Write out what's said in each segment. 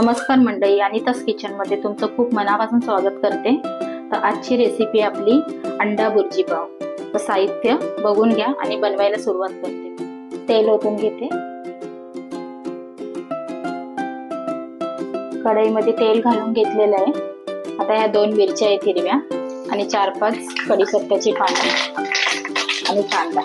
नमस्कार मंडळी अनितास किचनमध्ये तुमचं खूप मनापासून स्वागत करते. तर आजची रेसिपी आपली अंडा बुर्जी पाव. तर साहित्य बघून घ्या आणि बनवायला सुरुवात करते. तेल ओतून घेते. कढईमध्ये तेल घालून घेतलेलं आहे. आता ह्या दोन मिरच्या आहेत हिरव्या आणि चार पाच कढीपत्त्याची पानं आणि कांदा.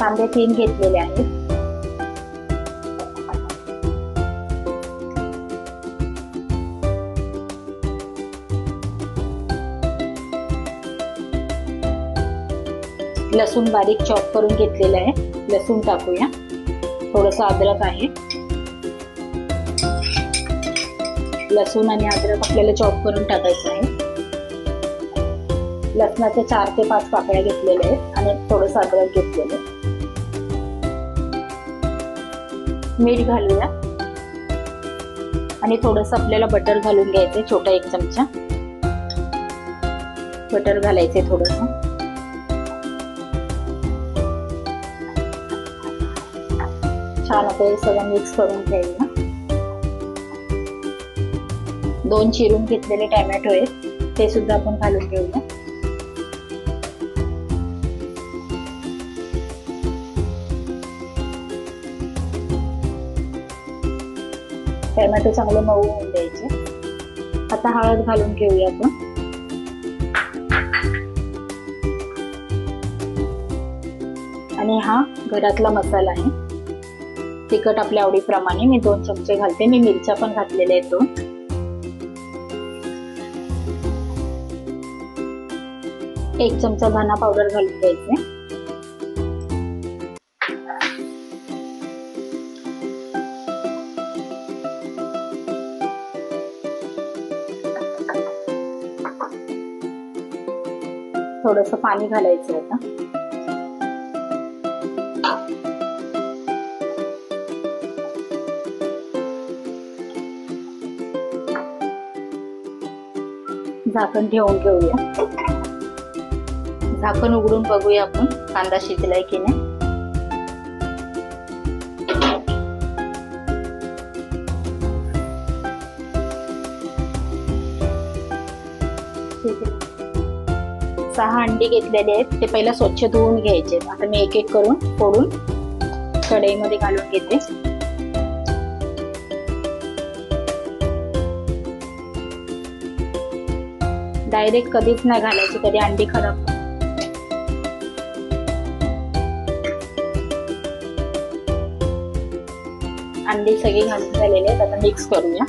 कांदे तीन घेतलेले आहेत. लसूण बारीक चॉप करून घेतलेलं आहे. लसूण टाकूया. थोडस अद्रक आहे. लसूण आणि अद्रक आपल्याला चॉप करून टाकायचं आहे. लसणाचे चार ते पाच पाकळ्या घेतलेल्या आहेत आणि थोडस अद्रक घेतलेलं आहे. मीठ घालूया. आणि थोडस आपल्याला बटर घालून घ्यायचंय छोटा एक चमचा. बटर घालायचंय थोडस. छान आता हे सगळं मिक्स करून घ्यायचं. दोन चिरून घेतलेले टॅमॅटो आहेत ते सुद्धा आपण घालून घेऊया. टॅमॅटो चांगले मऊ होऊन द्यायचे. आता हळद घालून घेऊया आपण. आणि हा घरातला मसाला आहे. तिखट आपल्या आवडीप्रमाणे मी दोन चमचे घालते. मी मिरच्या पण घातलेल्या आहेत दोन. एक चमचा धना पावडर घालून घ्यायचे. थोडस पाणी घालायचं आता झाकण ठेवून घेऊया झाकण उघडून बघूया आपण कांदा शिजलाय की नाही. सहा अंडी घेतलेले आहेत. ते पहिला स्वच्छ धुवून घ्यायचे. आता मी एक एक करून फोडून कढईमध्ये घालून घेते. डायरेक्ट कधीच नाही घालायची कधी अंडी खराब अंडी सगळी घालून झालेली आहेत. आता मिक्स करूया.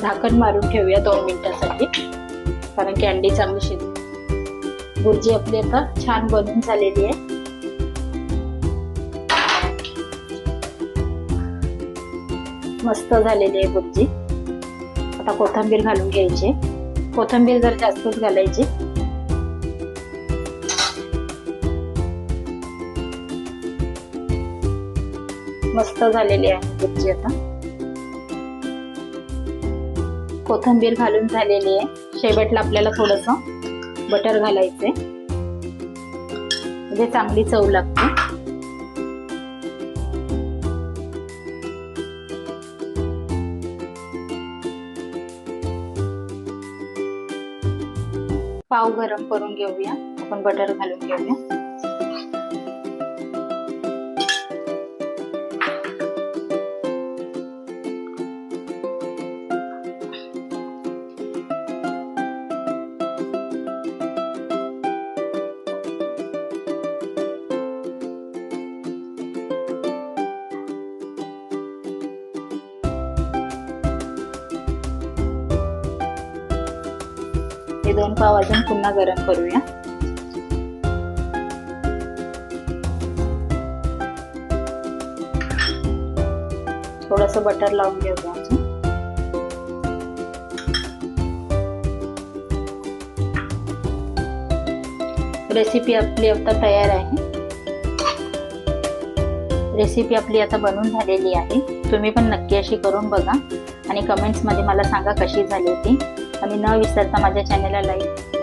झाकण मारून ठेवूया दोन मिनिटासाठी. कारण की अंडी चांगली शिजली भुर्जी आपली आता छान बनून झालेली आहे. मस्त झालेली आहे भुर्जी आता कोथंबीर घालून घ्यायची. कोथंबीर जर जास्तच घालायची. मस्त झालेली आहे भुर्जी आता. कोथंबीर घालून झालेली आहे. शेवटला आपल्याला थोडस बटर घालायचंय. म्हणजे चांगली चव लागते. पाव गरम करून घेऊया. आपण बटर घालून घेऊया. दोन पाव अजून पुन्हा गरम करूया. थोडस बटर लावून घेऊया रेसिपी आपली आता तयार आहे. रेसिपी आपली आता बनून झालेली आहे. तुम्ही पण नक्की अशी करून बघा आणि कमेंट्समध्ये मला सांगा कशी झाली ती आणि न विसरता माझ्या चॅनलला लाईक